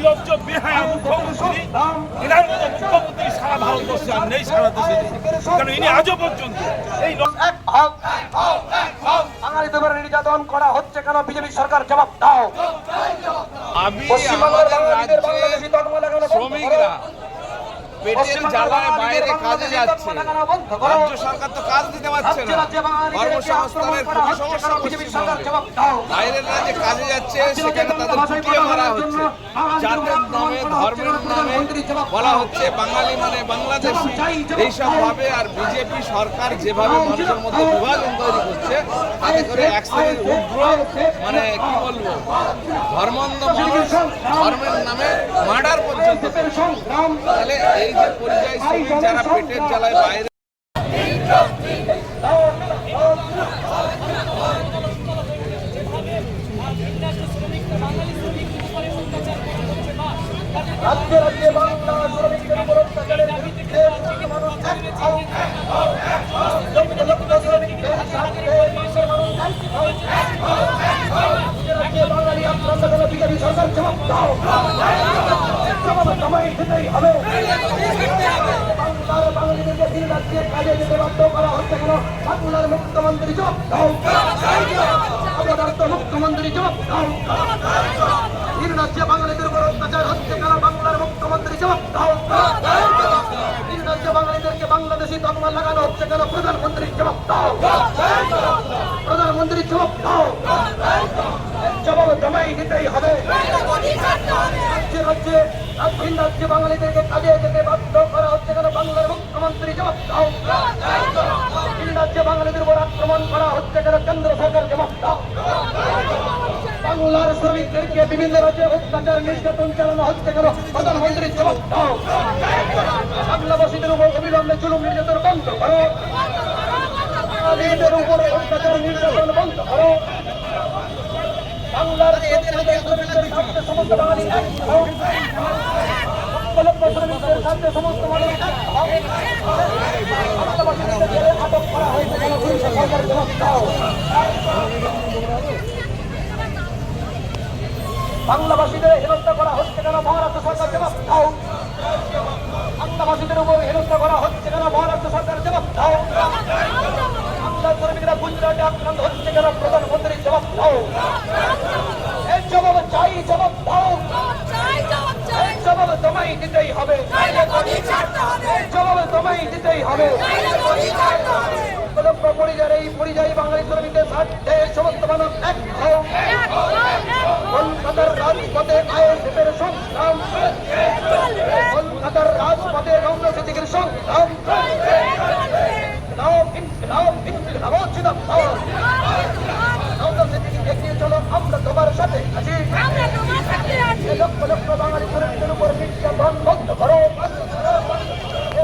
নির্লজ্জ বেহায়া মুখ্যমন্ত্রী এনার মতো মুখ্যমন্ত্রী সারা ভারতবর্ষে আর নেই সারা দেশে কারণ ইনি আজও পর্যন্ত এই নির্যাতন করা হচ্ছে কেন? বিজেপি সরকার জবাব দাও। আমি। শ্রমিকরা পেটের জ্বালায় বাইরে কাজে যাচ্ছে। তকমা লাগানো বন্ধ করো। রাজ্য সরকার তো কাজ দিতে পারছে না। রাজ্যে কর্মসংস্থানের খুবই সমস্যা সরকার পশ্চিমবঙ্গে বাইরের রাজ্যে কাজে যাচ্ছে সেখানে তাদের মারা হচ্ছে। জাতের নামে, ধর্মের নামে বলা হচ্ছে বাঙালি মানে বাংলাদেশি। এইসব ভাবে আর বিজেপি সরকার যেভাবে মানুষের মধ্যে বিভাজন তৈরি করছে, তাতে করে এক শ্রেণির উগ্র মানে কি বলব, ধর্মান্ধ মানুষ ধর্মের নামে মার্ডার পর্যন্ত তাহলে এই যে পরিযায়ী যারা পেটের জ্বালায় বাইরে রাজ্যে রাজ্যে বাংলা শ্রমিকদের উপর অত্যাচারের বিরুদ্ধে মানুষ এক হও। লক্ষ লক্ষ শ্রমিকদের স্বার্থে দেশের মানুষ এক হও। রাজ্যে রাজ্যে বাঙালি হবে। বাংলার বাঙালিদেরকে তিন রাজ্যে কেন? বাংলার মুখ্যমন্ত্রী জবাব রাজ্যে বাঙালিদের উপর অত্যাচার হচ্ছে জবাব দাও রাজ্যে বাঙালিদেরকে বাংলাদেশি তকমা লাগানো হচ্ছে কেন? প্রধানমন্ত্রী জবাব দাও। প্রধানমন্ত্রী জবাব দাও। জবাব জমাই বাঙালিদেরকে কাজে যেতে বাধ্য করা হচ্ছে কেন? বাংলার মুখ্যমন্ত্রী জবাব দাও। রাজ্যে বাঙালিদের উপর আক্রমণ করা হচ্ছে কেন? কেন্দ্র সরকার জবাব দাও। বাংলার শ্রমিকদেরকে বিভিন্ন রাজ্যে অত্যাচার, নির্যাতন চালানো হচ্ছে কেন? প্রধানমন্ত্রী জবাব দাও। বাংলাবাসীদের উপর অবিলম্বে জুলুম নির্যাতন বন্ধ করো। বাঙালিদের উপর অত্যাচার, নির্যাতন বন্ধ করো। বাংলার সমস্ত বাঙালি সমস্ত মানুষ আটক করা হয়েছে কেন পুলিশ সরকার জবাব দাও বাংলাভাষীদের হেনস্থা করা হচ্ছে কেন? মহারাষ্ট্র সরকার জবাব দাও। বাংলাভাষীদের উপর হেনস্থা করা হচ্ছে কেন? মহারাষ্ট্র সরকার জবাব দাও। বাংলা শ্রমিকরা গুজরাটে আক্রান্ত হচ্ছে কেন? প্রধানমন্ত্রী জবাব দাও। এর জবাব চাই, জবাব দাও। জবাব তোমায় দিতেই হবে এর জবাব তোমায় দিতেই হবে লক্ষ পরিযায়ী এই পরিযায়ী বাঙালি শ্রমিকদের স্বার্থে সমস্ত মানুষ এক হও কলকাতার রাজপথে আইএসএফের সংগ্রাম কলকাতার রাজপথে রৌদ্রসিদ্দিকের সংগ্রাম নাও ইনকিলাব ইনকিলাব জিন্দাবাদ রৌদ্রসিদ্দিকে এগিয়ে চলো আমরা তোমার সাথে আছি লক্ষ লক্ষ বাঙালি শ্রমিকদের উপর নির্যাতন বন্ধ করো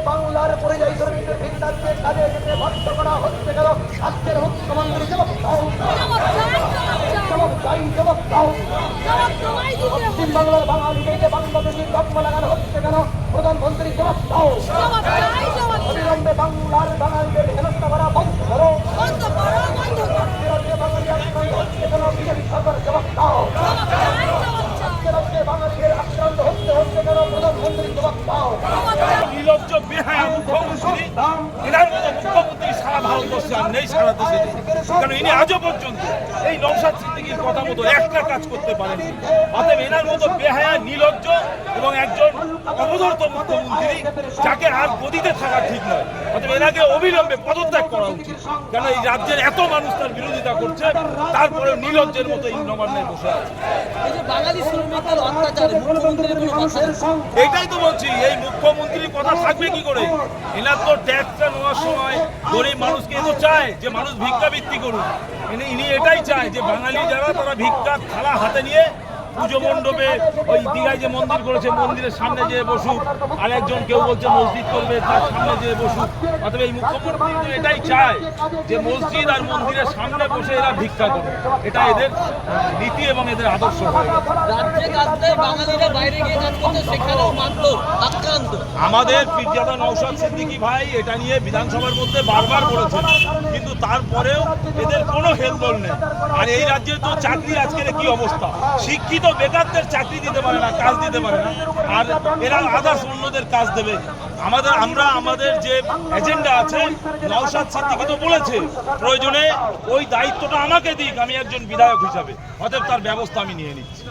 বাংলার পরিযায়ী শ্রমিকদের ভিন্নাকে কাজে যেতে বাধ্য করা হচ্ছে কেন রাজ্যের মুখ্যমন্ত্রী জবাব দাও জবাব চাই জবাব দাও পশ্চিম বাংলার বাঙালিকে বাংলাদেশি তকমা লাগানো হচ্ছে কেন প্রধানমন্ত্রী জবাব দাও অবিলম্বে বাংলার বাঙালিদের হেনস্থা করা বন্ধ করো রাজ্যে রাজ্যে বাঙালি আক্রান্ত হচ্ছে কেন বিজেপি সরকার জবাব দাও রাজ্যে রাজ্যে বাঙালিদের আক্রান্ত হচ্ছে হচ্ছে কেন প্রধানমন্ত্রী জবাব দাও নির্লজ্জ বেহায়া মুখ্যমন্ত্রী এনার মতো মুখ্যমন্ত্রী সারা ভারতবর্ষে আর নেই সারা দেশে। কারণ ইনি আজও পর্যন্ত এই নৌসাদ সিদ্দিকির কথা মতো একটা কাজ করতে পারেননি অতএব এনার মতো বেহায়া নির্লজ্জ এবং একজন অবদর্ত মুখ্যমন্ত্রী যাকে আর গদিতে থাকা ঠিক নয়। অতএব এনাকে অবিলম্বে পদত্যাগ করা উচিত। কেন এই রাজ্যের এত মানুষ তার বিরোধিতা করছে তারপরে নির্লজ্জের মতো এই নবান্নে বসে আছে। এটাই তো বলছি এই মুখ্যমন্ত্রীর কথা থাকবে কি করে? এনার তো ট্যাক্সটা নেওয়ার সময় গরিব মানুষকে তো চায় যে মানুষ ভিক্ষাবৃত্তি করুন ইনি এটাই চায় যে বাঙালি যারা, তারা ভিক্ষার থালা হাতে নিয়ে পুজো মণ্ডপে ওই দীঘায় যে মন্দির করেছে, মন্দিরের সামনে যেয়ে বসুক। আর একজন কেউ বলছে মসজিদ করবে, তার সামনে যেয়ে বসুক। অথবা এই মুখ্যমন্ত্রী এটাই চায় যে মসজিদ আর মন্দিরের সামনে বসে এরা ভিক্ষা করে। এটা এদের নীতি এবং এদের আদর্শ আমাদের পিরজাদা নৌসাদ সিদ্দিকী ভাই এটা নিয়ে বিধানসভার মধ্যে বারবার বলেছেন। কিন্তু তারপরেও এদের কোনো হেলদোল নেই। আর এই রাজ্যের তো চাকরি, আজকের কি অবস্থা? শিক্ষিত বেকারদের চাকরি দিতে পারে না, কাজ দিতে পারে না। আর এরা আদার্স অন্যদের কাজ দেবে। আমাদের, আমরা, আমাদের যে এজেন্ডা আছে, নওশাদ সিদ্দিকি তো বলেছে, প্রয়োজনে ওই দায়িত্বটা আমাকে দিক, আমি একজন বিধায়ক হিসাবে। অতএব তার ব্যবস্থা আমি নিয়ে নিচ্ছি।